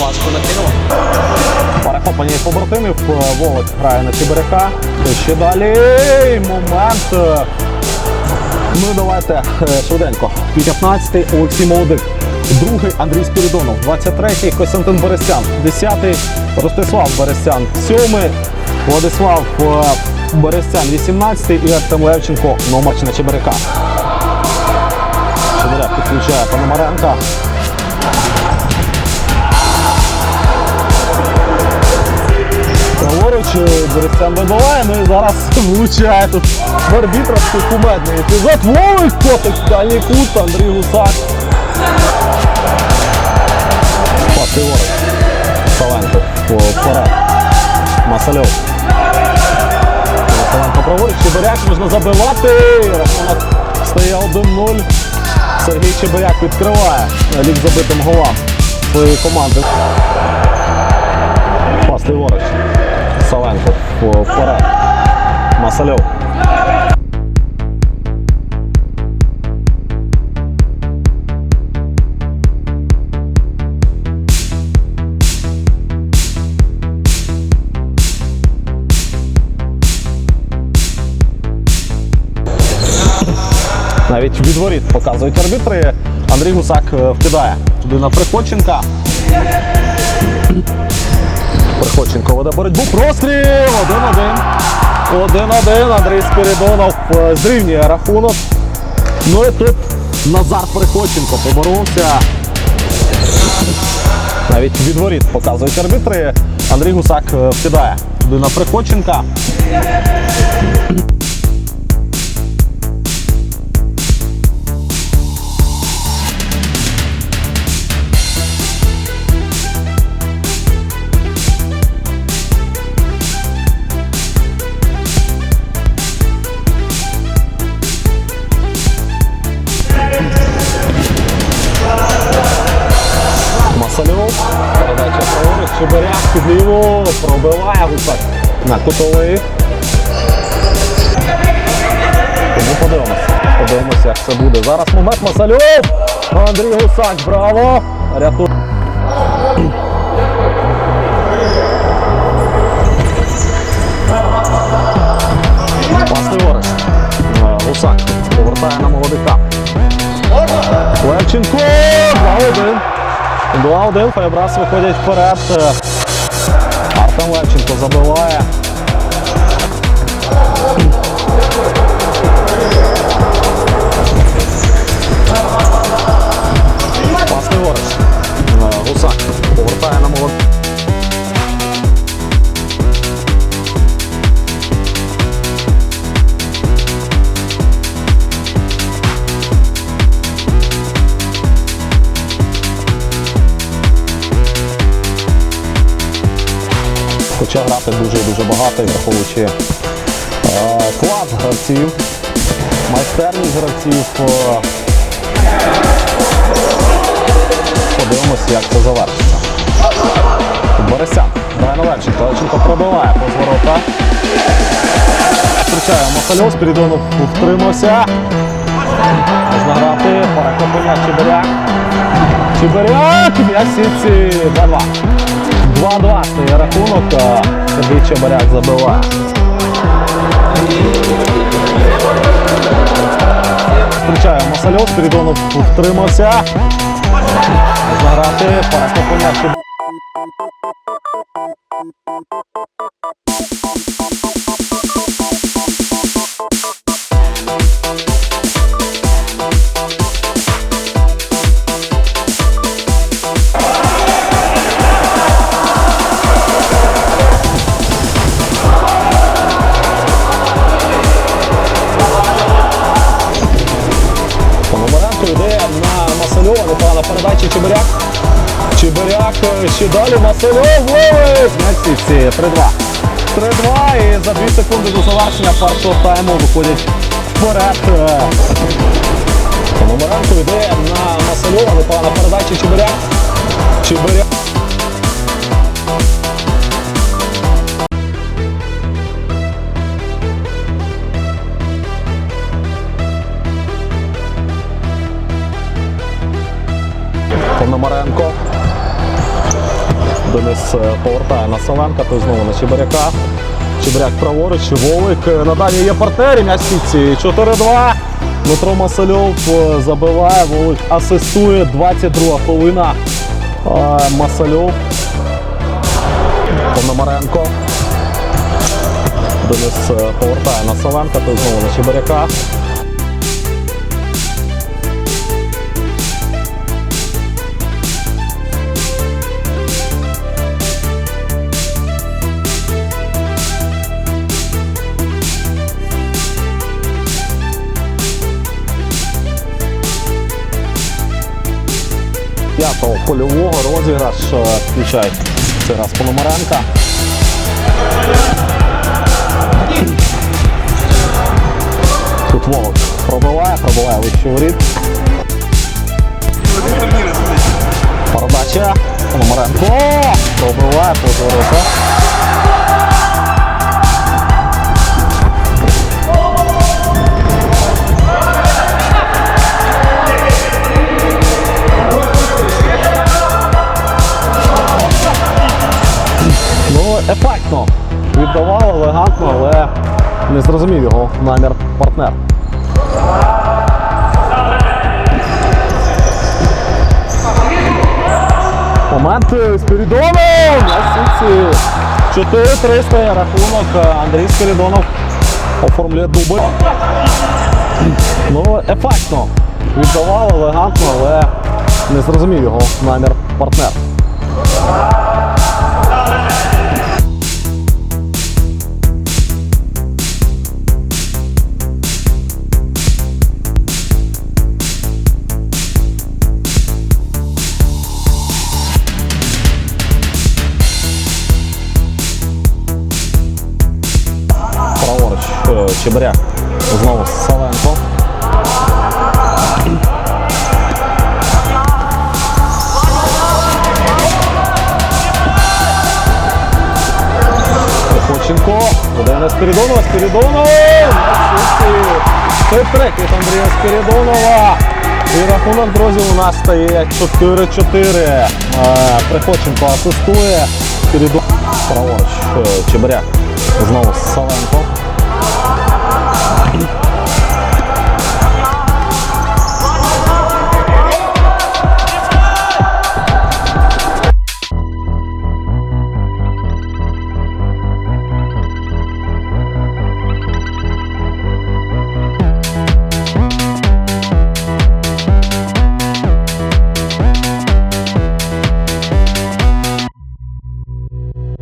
Важко накинуло. Перехоплення побратимів. Е, Володь грає на Чебиряка. І Ще далі момент. Е, Ну давайте е, швиденько. 15-й Олексій Молодик. Другий Андрій Спірідонов. 23-й Костянтин Берестян. 10-й Ростислав Берестян. 7-й Владислав е, Берестян. 18-й і Артем Левченко. Номер на Чебиряка. Чебиряк підключає Пономаренка. Праворуч Берестян вибиває, ну і зараз влучає тут в арбітровський кумедний епізод. Вовик котик, дальній кут, Андрій Гусак. Пас ліворуч. Саленко вперед. Масальов. Саленко праворуч, Чебиряк можна забивати. Рахунок стає 1-0. Сергій Чебиряк відкриває лік забитим голам своєї команди. Пас ліворуч. Саленко вперед. Масальов. Навіть від воріт показують арбітри. Андрій Гусак е, вкидає туди на Приходченка. Приходченко веде боротьбу. Простріл! 1-1. 1-1. Андрій Спірідонов е, зрівнює рахунок. Ну і тут Назар Приходченко поборовся. Навіть від воріт показують арбітри. Андрій Гусак е, вкидає туди на Приходченка. Пробиває гусак на кутовий. Тому подивимося. Подивимося, як це буде. Зараз момент Масальов. Андрій Гусак. Браво. Ряту. Пас. Е, Гусак повертає на молодика. Левченко 2-1. 2-1. Файбрас виходять вперед. Артем Левченко забиває. Хоча грати дуже-дуже багато враховуючи е, клас гравців, майстерність гравців. е, Подивимося, як це завершиться. Борисян. На Левченко. Левченко пробиває по зворота. Зустрічає Махальов, Спірідонов втримався. Можна грати. Перехоплення Чебиряк. Чебиряк! М'яч сітці 2-2. 2-2 стає рахунок. Сергій Чебиряк забиває. Зустрічає Масальов, Спірідонов втримався. Можна грати, перехоплення Ще далі Масальов ловить. Сітці 3-2. 3-2 і за 2 секунди до завершення першого тайму виходять вперед. Номеренко йде на Масальова, непогана передача Чебиряк. Чебиряк. Пономаренко. Денис е, повертає на Савенка, той знову на Чебиряка. Чебиряк праворуч, Волик. е, На дані є партнері, м'яч в 4-2. Дмитро Масальов е, забиває, Волик асистує. 22 хвилина. Масальов. Пономаренко. Денис повертає на Савенка, той знову на Чебиряка. Польового розіграш включає. цей раз Пономаренка. Тут Волок пробиває, пробиває вище воріт. Передача. Пономаренко пробиває по не зрозумів його намір партнер. Момент Спірідонов! На сітці 4-300 рахунок. Андрій Спірідонов оформлює дубль. Ну, ефектно. Віддавав елегантно, але не зрозумів його намір партнер. Чебиряк. Знову Савенко. Приходченко. Подає на Спірідонова. Спірідонов! Хитрик від Андрія Спірідонова. І рахунок, друзі, у нас стає 4-4. Е, Приходченко асистує. Спірідонов. Праворуч е, Чебиряк. Знову Савенко.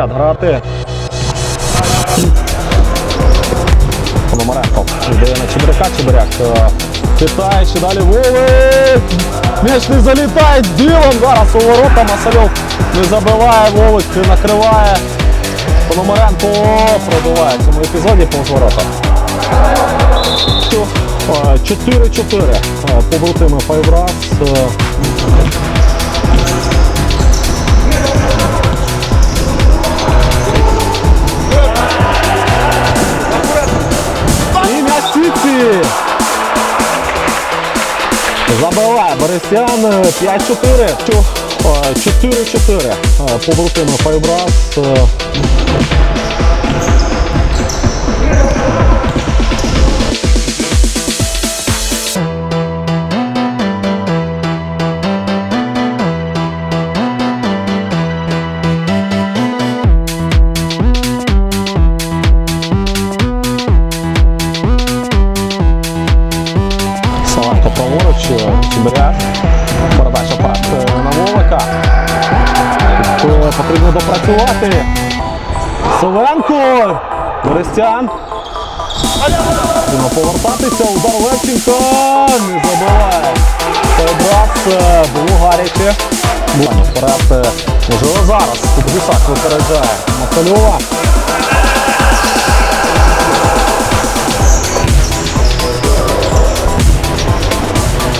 Грати. Пономаренко віддає на Чебиряка, Чебиряк е, хитає, ще далі Вовик. М'яч не залітає, Ділан зараз у ворота, Масальов не забиває, Вовик накриває. Пономаренко пробиває в цьому епізоді повз ворота. Е, 4-4. Е, Побратими Файврас. Забиває Борисян 5-4. Чо- е, 4-4. Е, Побратими Файбрас. влаштувати. Совенко. Берестян. Повертатися. Удар Левченко. Не забиває. Перебрат. Було гаряче. Вперед. Можливо, зараз. Кубрюсак випереджає. Макальова.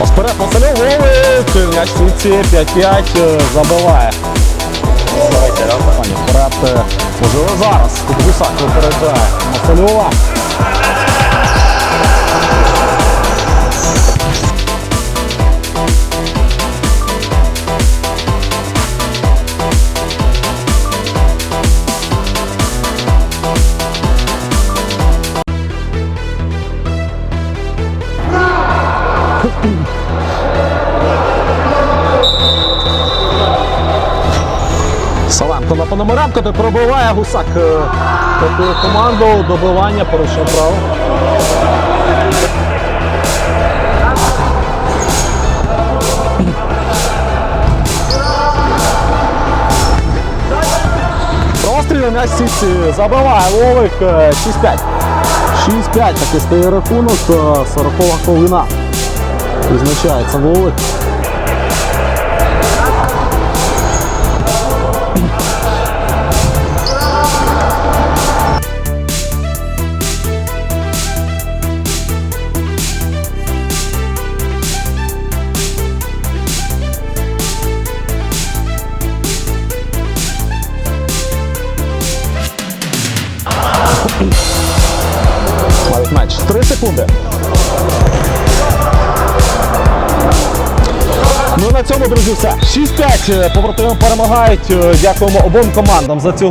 Вперед Масальов ловить. М'яч в 5-5 забиває. Пані, вперед, е, можливо зараз. Тут Гусак випереджає на Пономаренко, де пробиває Гусак. е, команду добивання порушення право. Простріл м'яч в сітці забиває Ловик е, 6-5. 6-5 такий стає рахунок, е, 40 хвилина. Відзначається Вовик. Друзі, все. 6-5 побратими перемагають. Дякуємо обом командам за цю